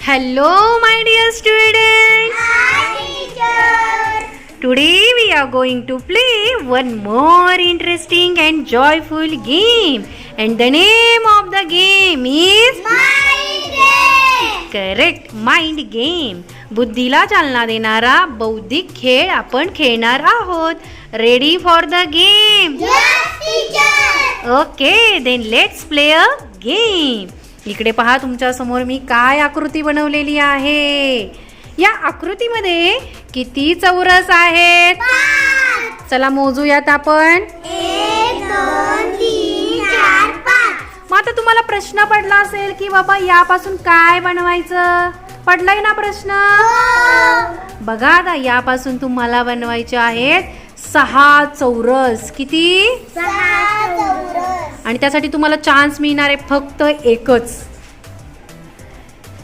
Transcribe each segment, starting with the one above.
Hello, my dear students. Today we are going to play one more interesting and joyful game, and the name of the game is Mind Game. Correct, Mind Game. बुद्धीला चालना देणारा बौद्धिक खेळ आपण खेळणार आहोत. Ready for the game okay then let's play a game इकडे पहा तुमच्यासमोर मी काय आकृती बनवलेली आहे? या आकृतीमध्ये किती चौरस आहेत? चला मोजूयात आपण. मग आता तुम्हाला प्रश्न पडला असेल की बाबा यापासून काय बनवायचं? पडलाय ना प्रश्न? बघा आता यापासून तुम्हाला बनवायचे आहेत सहा चौरस. किती? आणि त्यासाठी तुम्हाला चान्स मिळणार आहे फक्त एकच.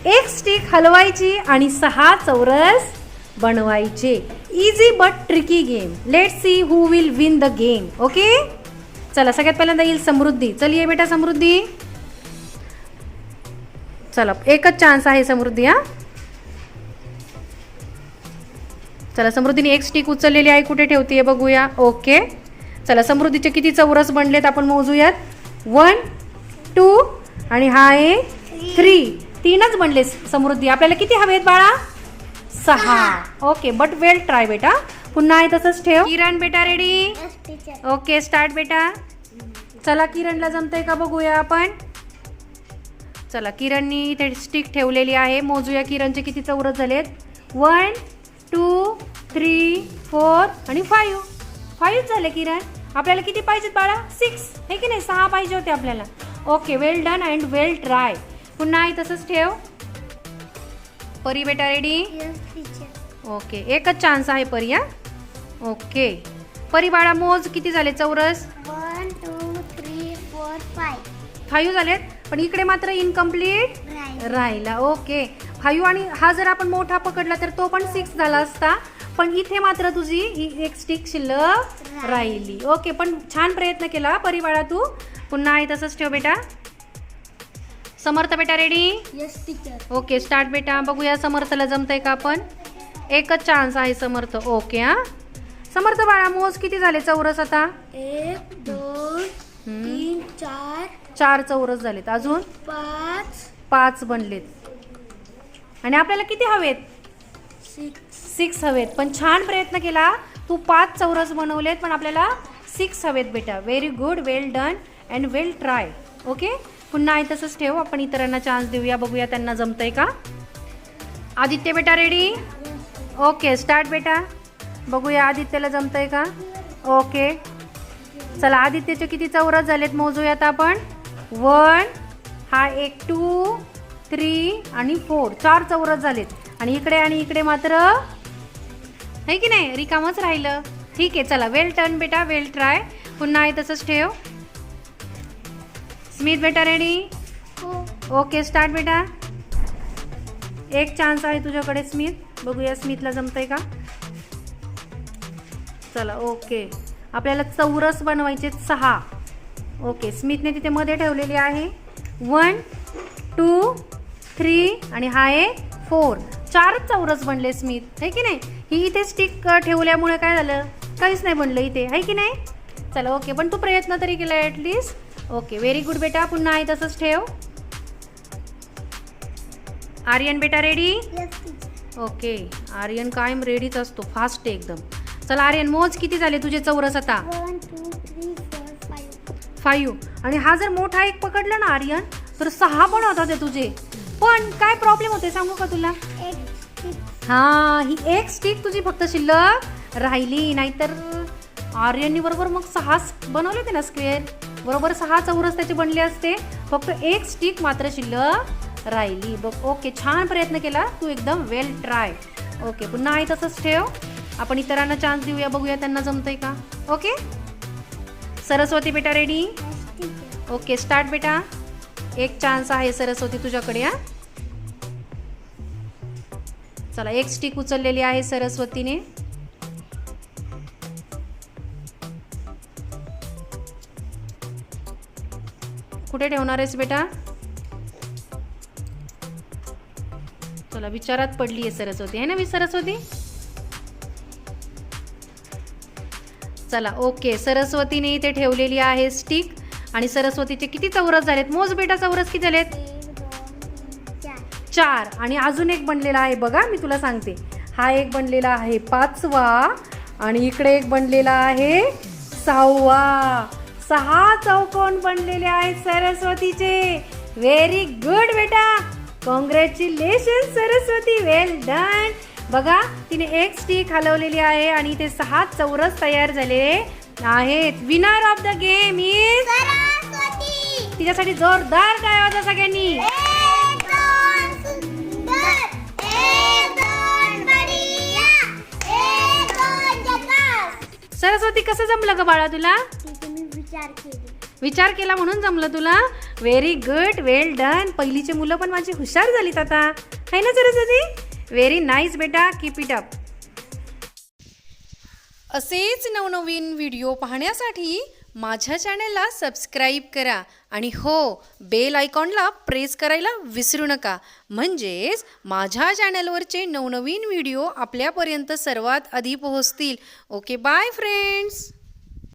एक स्टिक हलवायची आणि सहा चौरस बनवायचे. Easy but tricky game let see who will win the game okay चला सगळ्यात पहिल्यांदा येईल समृद्धी. चल ये बेटा समृद्धी. चला एकच चान्स आहे समृद्धी हा. चला समृद्धीने एक स्टिक उचललेली आहे कुठे ठेवते बघूया. ओके. चला समृद्धीचे किती चौरस बनलेत आपण मोजूयात. वन टू आणि हा आहे थ्री तीनच बनले समृद्धी. आपल्याला किती हवेत बाळा? सहा. ओके बट वेल ट्राय बेटा. पुन्हा आहे तसंच ठेव. किरण बेटा रेडी ओके स्टार्ट बेटा. चला किरणला जमतंय का बघूया आपण? चला किरणनी इथे स्टिक ठेवलेली आहे. मोजूया किरणचे किती चौरस झालेत. वन टू थ्री फोर आणि फाईव्ह. फाईव्ह झाले किरण. आपल्याला किती पाहिजेत बाळा? सिक्स. हे की नाही? सहा पाहिजे होते आपल्याला. Okay well done and well try पुन्हा आहे तसंच ठेव. परी बेटा रेडी ओके एकच चान्स आहे परी हा? ओके. परी बाळा मोज किती झाले? चौरस? One two three four five five झालेत. पण इकडे मात्र इनकम्प्लीट राहिला. ओके. फाईव्ह आणि हा जर आपण मोठा पकडला तर तो पण सिक्स झाला असता. पण इथे मात्र तुझी ही एक स्टिक शिल्लक राहिली. ओके पण छान प्रयत्न केला परिवाळा तू. पुन्हा आहे तसंच ठेव बेटा. समर्थ बेटा ready yes teacher okay start बेटा. बघूया समर्थला जमतंय का आपण? एकच चान्स आहे समर्थ. ओके हा. समर्थ बाळा मोज किती झाले चौरस आता? एक दोन तीन चार. चार चौरस झालेत. अजून? पाच. पाच बनलेत. आणि आपल्याला किती हवेत? सिक्स हवेत. पण छान प्रयत्न केला. तू पाच चौरस बनवलेत पण आपल्याला सिक्स हवेत बेटा very good well done and well try okay पुन्हा आहे तसंच ठेव. आपण इतरांना चान्स देऊया बघूया त्यांना जमतंय का? आदित्य बेटा रेडी ओके स्टार्ट बेटा. बघूया आदित्यला जमतंय का? ओके चला आदित्यचे किती चौरस झालेत मोजूयात आपण. वन हा एक टू थ्री आणि फोर चार चौरस झालेत. आणि इकडे आणि इकडे मात्र आहे की नाही? रिकामच राहिलं. ठीक आहे चला वेल टर्न बेटा वेल ट्राय पुन्हा आहे तसंच ठेव. स्मित बेटा रेडी ओके स्टार्ट बेटा. एक चान्स आहे तुझ्याकडे स्मित बघूया स्मितला जमतंय का? चला ओके आपल्याला चौरस बनवायचे सहा. ओके स्मितने तिथे मध्ये ठेवलेली आहे. वन टू थ्री आणि हा आहे फोर. चारच चौरस बनले स्मित आहे की नाही? ही इथे स्टिक ठेवल्यामुळे काय झालं? काहीच नाही बनलं इथे आहे की नाही? चला ओके पण तू प्रयत्न तरी केला ॲटलिस्ट ओके व्हेरी गुड बेटा पुन्हा आहे तसंच ठेव. आर्यन बेटा रेडी ओके आर्यन कायम रेडीच असतो फास्ट आहे एकदम. चला आर्यन मोज किती झाले तुझे चौरस आता? फाईव्ह आणि हा जर मोठा एक पकडला ना आर्यन तर सहा पण होता ते तुझे. पण काय प्रॉब्लेम होते सांगू का तुला? हा ही एक स्टिक तुझी फक्त शिल्लक राहिली नाहीतर आर्यननी बरोबर मग सहा बनवले होते ना स्क्वेअर बरोबर सहा चौरस त्याचे बनले असते. फक्त एक स्टिक मात्र शिल्लक राहिली. बघ ओके छान प्रयत्न केला. तू एकदम वेल ट्राय ओके पुन्हा आहे तसंच ठेव. आपण इतरांना चान्स देऊया बघूया त्यांना जमतंय का? ओके सरस्वती बेटा रेडी ओके स्टार्ट बेटा. एक चान्स आहे सरस्वती तुझ्याकडे हा. चला एक स्टिक उचललेली आहे सरस्वतीने. कुठे ठेवणार आहेस बेटा? चला विचारात पडली आहे सरस्वती आहे ना मी सरस्वती? चला ओके सरस्वतीने इथे ठेवलेली आहे स्टिक आणि सरस्वतीचे किती चौरस झालेत? मोज बेटा चौरस किती झालेत? चार. आणि अजून एक बनलेला आहे बघा मी तुला सांगते. हा एक बनलेला आहे पाचवा आणि इकडे एक बनलेला आहे सहावा. सहा चौकोन बनलेले आहेत सरस्वतीचे. व्हेरी गुड बेटा. कॉंग्रॅच्युलेशन सरस्वती. वेल डन बघा तिने एक स्टिक हलवलेली आहे आणि इथे सहा चौरस तयार झालेले आहेत. Winner of the game is तिच्यासाठी जोरदार काय वाजा सगळ्यांनी? सरस्वती कसं जमलं ग बाळा तुला? विचार केले. विचार केला म्हणून जमलं तुला? व्हेरी गुड वेल डन पहिलीचे मुलं पण माझी हुशार झालीत आता. आहे ना सरस्वती? व्हेरी नाईस बेटा. कीप इट अप असेच नवनवीन व्हिडिओ पाहण्यासाठी माझ्या चॅनलला सबस्क्राईब करा आणि हो बेल आयकॉनला प्रेस करायला विसरू नका. म्हणजेच माझ्या चॅनलवरचे नवनवीन व्हिडिओ आपल्यापर्यंत सर्वात आधी पोहोचतील. Okay bye friends!